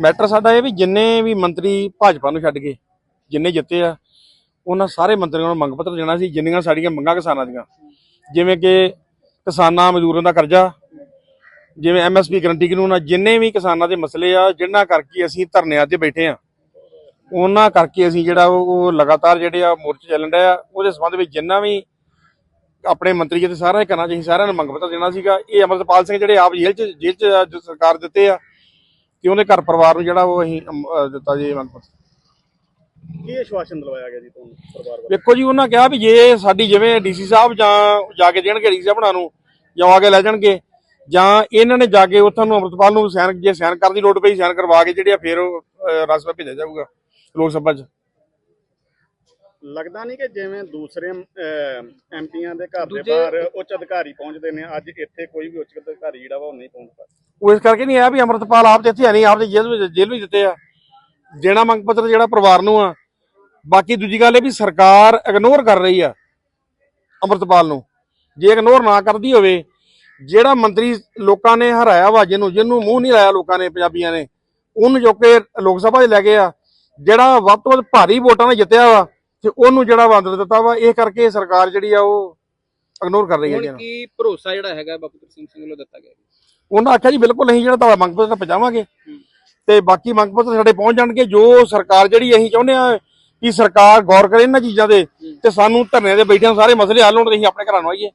Matter ਸਾਡਾ ਇਹ ਵੀ ਜਿੰਨੇ ਵੀ ਮੰਤਰੀ ਭਾਜਪਾ ਨੂੰ ਛੱਡ ਕੇ ਜਿੰਨੇ ਜਿੱਤੇ ਆ, ਉਹਨਾਂ ਸਾਰੇ ਮੰਤਰੀਆਂ ਨੂੰ ਮੰਗ ਪੱਤਰ ਦੇਣਾ ਸੀ, ਜਿੰਨੀਆਂ ਸਾਡੀਆਂ ਮੰਗਾਂ ਕਿਸਾਨਾਂ ਦੀਆਂ। ਜਿਵੇਂ ਕਿ ਕਿਸਾਨਾਂ ਮਜ਼ਦੂਰਾਂ ਦਾ ਕਰਜ਼ਾ, ਜਿਵੇਂ ਐਮਐਸਪੀ ਗਰੰਟੀ ਕਾਨੂੰਨ ਆ, ਜਿੰਨੇ ਵੀ ਕਿਸਾਨਾਂ ਦੇ ਮਸਲੇ ਆ, ਜਿਨ੍ਹਾਂ ਕਰਕੇ ਅਸੀਂ ਧਰਨਿਆਂ ਤੇ ਬੈਠੇ ਆ, ਉਹਨਾਂ ਕਰਕੇ ਅਸੀਂ ਜਿਹੜਾ ਉਹ ਲਗਾਤਾਰ ਜਿਹੜੇ ਆ ਮੋਰਚੇ ਚੱਲਣ ਡਿਆ ਉਹਦੇ ਸੰਬੰਧ ਵਿੱਚ ਜਿੰਨਾ ਵੀ ਆਪਣੇ ਮੰਤਰੀ ਜੀ ਤੇ ਸਾਰਾ ਹੀ ਕਰਨਾ ਚਾਹੀਦਾ ਸਾਰਿਆਂ ਨੂੰ ਮੰਗ ਪੱਤਰ ਦੇਣਾ ਸੀਗਾ। ਇਹ ਅਮਰਪਾਲ ਸਿੰਘ ਜਿਹੜੇ ਆਪ ਜੇਲ੍ਹ ਚ ਜੇਲ੍ਹ ਚ ਸਰਕਾਰ ਦਿੱਤੇ ਆ ਤੇ ਉਹਦੇ ਘਰ ਪਰਿਵਾਰ ਨੂੰ ਜਿਹੜਾ ਉਹ ਅਸੀਂ ਅਮ, ਅਹ, ਦਿੱਤਾ ਜੀ ਮੰਗ ਪੱਤਰ? ਕੀ ਆਸ਼ਵਾਸਨ ਦਿਲਵਾਇਆ ਗਿਆ ਜੀ ਤੁਹਾਨੂੰ ਪਰਿਵਾਰ ਵੱਲੋਂ? ਵੇਖੋ ਜੀ ਉਹਨਾਂ ਕਿਹਾ ਵੀ ਜੇ ਸਾਡੀ ਜਿਵੇਂ ਡੀਸੀ ਸਾਹਿਬ ਜਾਂ ਜਾ ਕੇ ਦੇਣਗੇ ਡੀਸੀ ਸਾਹਿਬ ਨੂੰ ਜਾਂ ਆ ਕੇ ਲੈ ਜਾਣਗੇ ਜਾਂ ਇਹਨਾਂ ਨੇ ਜਾ ਕੇ ਉੱਥੋਂ ਨੂੰ ਅੰਮ੍ਰਿਤਪਾਲ ਨੂੰ ਸਾਈਨ ਜੇ ਸਾਈਨ ਕਰਨ ਦੀ ਲੋੜ ਪਈ ਸਾਈਨ ਕਰਵਾ ਕੇ ਜਿਹੜੇ ਆ ਫਿਰ ਸਭਾ ਭੇਜਿਆ ਜਾਊਗਾ ਲੋਕ ਸਭਾ 'ਚ। ਲੱਗਦਾ ਨਹੀਂ ਕਿ ਜਿਵੇਂ ਦੂਸਰੇ ਐਮਪੀਆਂ ਦੇ ਘਰ ਦੇ ਬਾਹਰ ਉੱਚ ਅਧਿਕਾਰੀ ਪਹੁੰਚਦੇ ਨੇ ਅੱਜ ਇੱਥੇ ਕੋਈ ਵੀ ਉੱਚ ਅਧਿਕਾਰੀ ਜਿਹੜਾ ਵਾ ਉਹ ਨਹੀਂ ਪਹੁੰਚਦਾ ਉਹ ਇਸ ਕਰਕੇ ਨਹੀਂ ਆਇਆ ਵੀ ਅੰਮ੍ਰਿਤਪਾਲ ਆਪ ਤੇ ਇੱਥੇ ਨਹੀਂ ਆਪ ਦੇ ਜੇਲ੍ਹ ਵਿੱਚ ਜੇਲ੍ਹ ਵਿੱਚ ਦਿੱਤੇ ਆ। ਦੇਣਾ ਮੰਗ ਪੱਤਰ ਜਿਹੜਾ ਪਰਿਵਾਰ ਨੂੰ ਆ। ਬਾਕੀ ਦੂਜੀ ਗੱਲ ਇਹ ਵੀ ਸਰਕਾਰ ਇਗਨੋਰ ਕਰ ਰਹੀ ਆ ਅੰਮ੍ਰਿਤਪਾਲ ਨੂੰ। ਜੇ ਇਗਨੋਰ ਨਾ ਕਰਦੀ ਹੋਵੇ ਜਿਹੜਾ ਮੰਤਰੀ ਲੋਕਾਂ ਨੇ ਹਰਾਇਆ ਵਾ ਜਿਹਨੂੰ ਜਿਹਨੂੰ ਮੂੰਹ ਨਹੀਂ ਲਾਇਆ ਲੋਕਾਂ ਨੇ ਪੰਜਾਬੀਆਂ ਨੇ ਉਹਨੂੰ ਜੋ ਕਿ ਲੋਕ ਸਭਾ 'ਚ ਲੈ ਗਏ ਆ। ਜਿਹੜਾ ਵੱਧ ਤੋਂ ਵੱਧ ਭਾਰੀ ਵੋਟਾਂ ਨਾਲ ਜਿੱਤਿਆ ਵਾ ਤੇ ਉਹਨੂੰ ਜਿਹੜਾ ਵੰਡ ਦਿੱਤਾ ਵਾ ਇਹ ਕਰਕੇ ਸਰਕਾਰ ਜਿਹੜੀ ਆ ਉਹ ਇਗਨੋਰ ਕਰ ਰਹੀ ਹੈ ਜੀ ਹੁਣ ਕੀ ਭਰੋਸਾ ਜਿਹੜਾ ਹੈਗਾ ਬਾਪੂ ਸਿੰਘ ਸਿੰਘ ਵੱਲੋਂ ਦਿੱਤਾ ਗਿਆ? ਉਹਨਾਂ ਆਖਿਆ ਜੀ ਬਿਲਕੁਲ ਅਸੀਂ ਜਿਹੜਾ ਤੁਹਾਡਾ ਮੰਗ ਪੱਤਰ ਪਹੁੰਚਾਵਾਂਗੇ। ਤੇ ਬਾਕੀ ਮੰਗ ਪੱਤਰ ਸਾਡੇ ਪਹੁੰਚ ਜਾਣਗੇ ਜੋ ਸਰਕਾਰ ਜਿਹੜੀ ਅਸੀਂ ਚਾਹੁੰਦੇ ਆ ਕਿ ਸਰਕਾਰ ਗੌਰ ਕਰੇ ਇਹਨਾਂ ਚੀਜ਼ਾਂ ਦੇ ਤੇ ਸਾਨੂੰ ਧਰਨੇ ਦੇ ਬੈਠਿਆਂ ਸਾਰੇ ਮਸਲੇ ਹੱਲ ਹੋਣ ਤੇ ਅਸੀਂ ਆਪਣੇ ਘਰਾਂ ਨੂੰ ਆਈਏ।